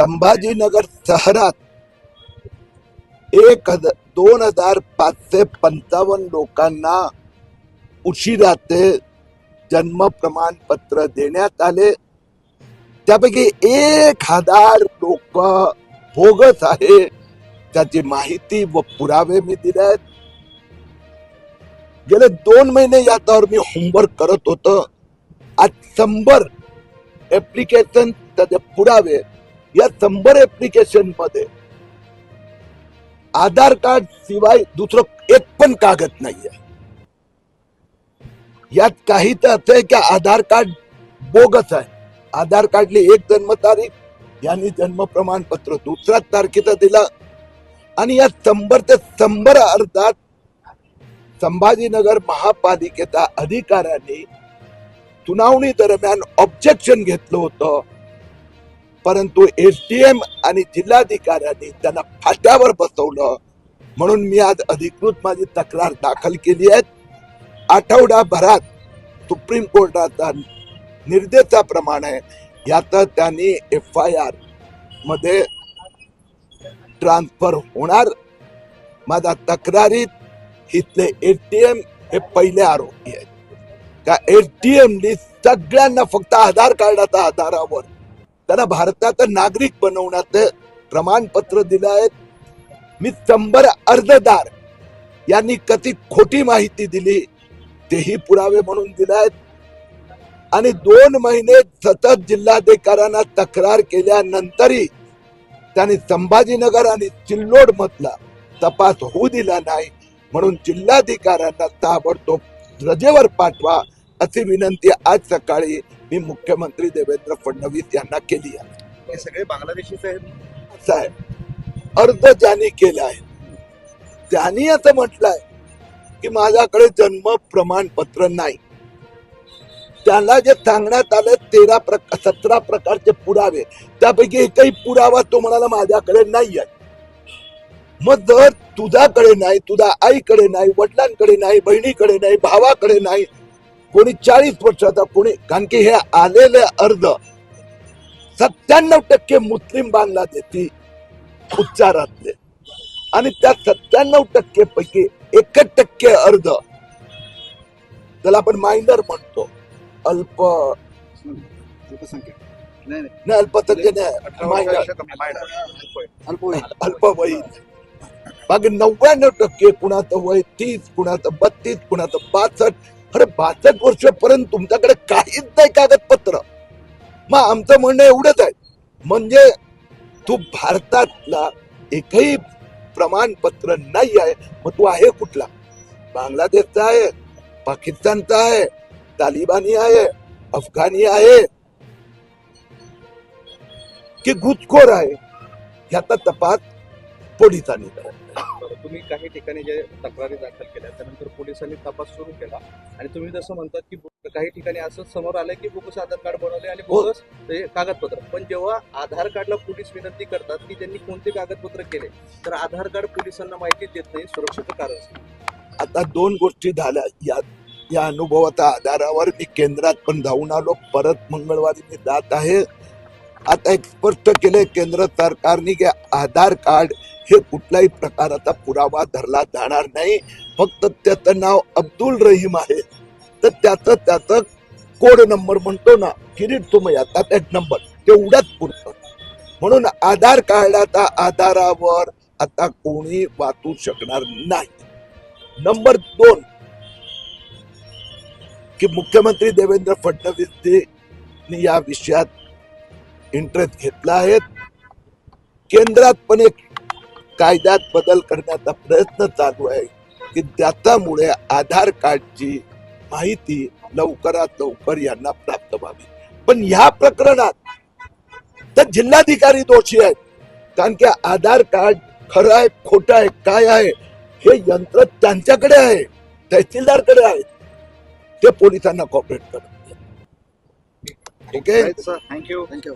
संभाजीनगर शहरात एक हजार दोन हजार पाचशे पंचावन्न लोकांना उशिरा ते जन्म प्रमाणपत्र देण्यात आले. त्यापैकी एक हजार लोक बोगस आहे त्याची माहिती व पुरावे मी दिले आहेत. गेले दोन महिने याच्यावर मी होमवर्क करत होत. आज शंभर ऍप्लिकेशन त्याचे पुरावे या शंभर एप्लिकेशनमध्ये आधार कार्ड शिवाय दुसरं एक पण कागद नाहीये. यात काही तर असं आहे की आधार कार्ड बोगस आहे. आधार कार्डली एक जन्मतारीख यांनी जन्म प्रमाणपत्र दुसऱ्याच तारखेचं दिलं. आणि या शंभर ते शंभर अर्जात संभाजीनगर महापालिकेच्या अधिकाऱ्यांनी सुनावणी दरम्यान ऑब्जेक्शन घेतलं होतं. परंतु एसडीएम आणि जिल्हाधिकाऱ्यांनी त्यांना फाट्यावर बसवलं. म्हणून मी आज अधिकृत माझी तक्रार दाखल केली आहे. आठवडाभरात सुप्रीम कोर्टाचा निर्देशाप्रमाणे यात त्यांनी एफ आय आरमध्ये ट्रान्सफर होणार. माझा तक्रारीत इथले एटीएम हे पहिले आरोपी आहेत. का एटीएम सगळ्यांना फक्त आधार कार्डाच्या आधारावर त्यांना भारतात नागरिक बनवण्याचं प्रमाणपत्र दिलं आहे मी शंभर अर्जदार यांनी कधी खोटी माहिती दिली. तेही पुरावे म्हणून दिले आहेत आणि दोन महिने सतत जिल्हाधिकाऱ्यांना तक्रार केल्यानंतरही त्यांनी संभाजीनगर आणि चिल्लोड मधला तपास होऊ दिला नाही म्हणून जिल्हाधिकाऱ्यांना ताबडतोब रजेवर पाठवा अशी विनंती आज सकाळी मी मुख्यमंत्री देवेंद्र फडणवीस यांना केली आहे. हे सगळे बांगलादेशीच आहेत साहेब अर्ज ज्यांनी केला आहे त्यांनी असं म्हटलंय की माझ्याकडे जन्म प्रमाणपत्र नाही. त्याला जे सांगण्यात आलं तेरा प्रकार सतरा प्रकारचे पुरावे. त्यापैकी एकही पुरावा तो म्हणाला माझ्याकडे नाही आहे मग जर तुझ्याकडे नाही तुझ्या आईकडे नाही वडिलांकडे नाही बहिणीकडे नाही भावाकडे नाही कोणी चाळीस वर्षाचा कोणी कारण की हे आलेले अर्ज सत्त्याण्णव टक्के मुस्लिम बांगलादेशी उच्चारातले. आणि त्या सत्त्याण्णव टक्के पैकी एकच टक्के अर्ज त्याला आपण मायनर म्हणतो. अल्प नाही अल्पसंख्य नाही अल्पवयीन बाकी नव्याण्णव टक्के कुणाचं वय तीस कुणाचं बत्तीस कुणाचं बासष्ट अरे बासष्ट वर्षापर्यंत तुमच्याकडे काहीच नाही कागदपत्र. मग आमचं म्हणणं एवढंच आहे. म्हणजे तू भारतातला एकही प्रमाणपत्र नाही आहे मग तू आहे कुठला? बांगलादेशचा आहे पाकिस्तानचा आहे तालिबानी आहे अफगाणी आहे की घुसखोर आहे? याचा तपास बरं, तुम्ही काही ठिकाणी जे तक्रारी दाखल केल्या त्यानंतर पोलिसांनी तपास सुरू केला. आणि तुम्ही जसं म्हणतात की काही ठिकाणी असं समोर आलंय की बोगस आधार कार्ड बनवले आणि हो. बोगस ते कागदपत्र. पण जेव्हा आधार कार्डला पोलीस विनंती करतात की त्यांनी कोणते कागदपत्र केले तर आधार कार्ड पोलिसांना माहिती देत नाही सुरक्षेचं कारण आता दोन गोष्टी झाल्या. या या अनुभवाच्या आधारावर मी केंद्रात पण जाऊन आलो. परत मंगळवारी मी जात आहे. आता एक स्पष्ट केले केंद्र सरकारने की आधार कार्ड हे कुठल्याही प्रकाराचा पुरावा धरला जाणार नाही. फक्त त्याचं नाव अब्दुल रहीम आहे. तर त्याचं त्याचं कोड नंबर म्हणतो ना किरीट तुमयाचा त्या नंबर तेवढ्याच पुरतं. म्हणून आधार कार्डाच्या आधारावर आता कोणी वाचू शकणार नाही. नंबर दोन की मुख्यमंत्री देवेंद्र फडणवीस या विषयात इंटरेस्ट घेतला आहे. केंद्रात पण एक कायद्यात बदल करण्याचा प्रयत्न चालू आहे. की त्याच्यामुळे आधार कार्डची माहिती लवकरात लवकर यांना प्राप्त व्हावी. पण ह्या प्रकरणात तर जिल्हाधिकारी दोषी आहेत. कारण की आधार कार्ड खरं आहे खोटं आहे काय आहे हे यंत्र त्यांच्याकडे आहे तहसीलदारकडे आहे. ते पोलिसांना कॉपरेट करत ओके थँक्यू थँक्यू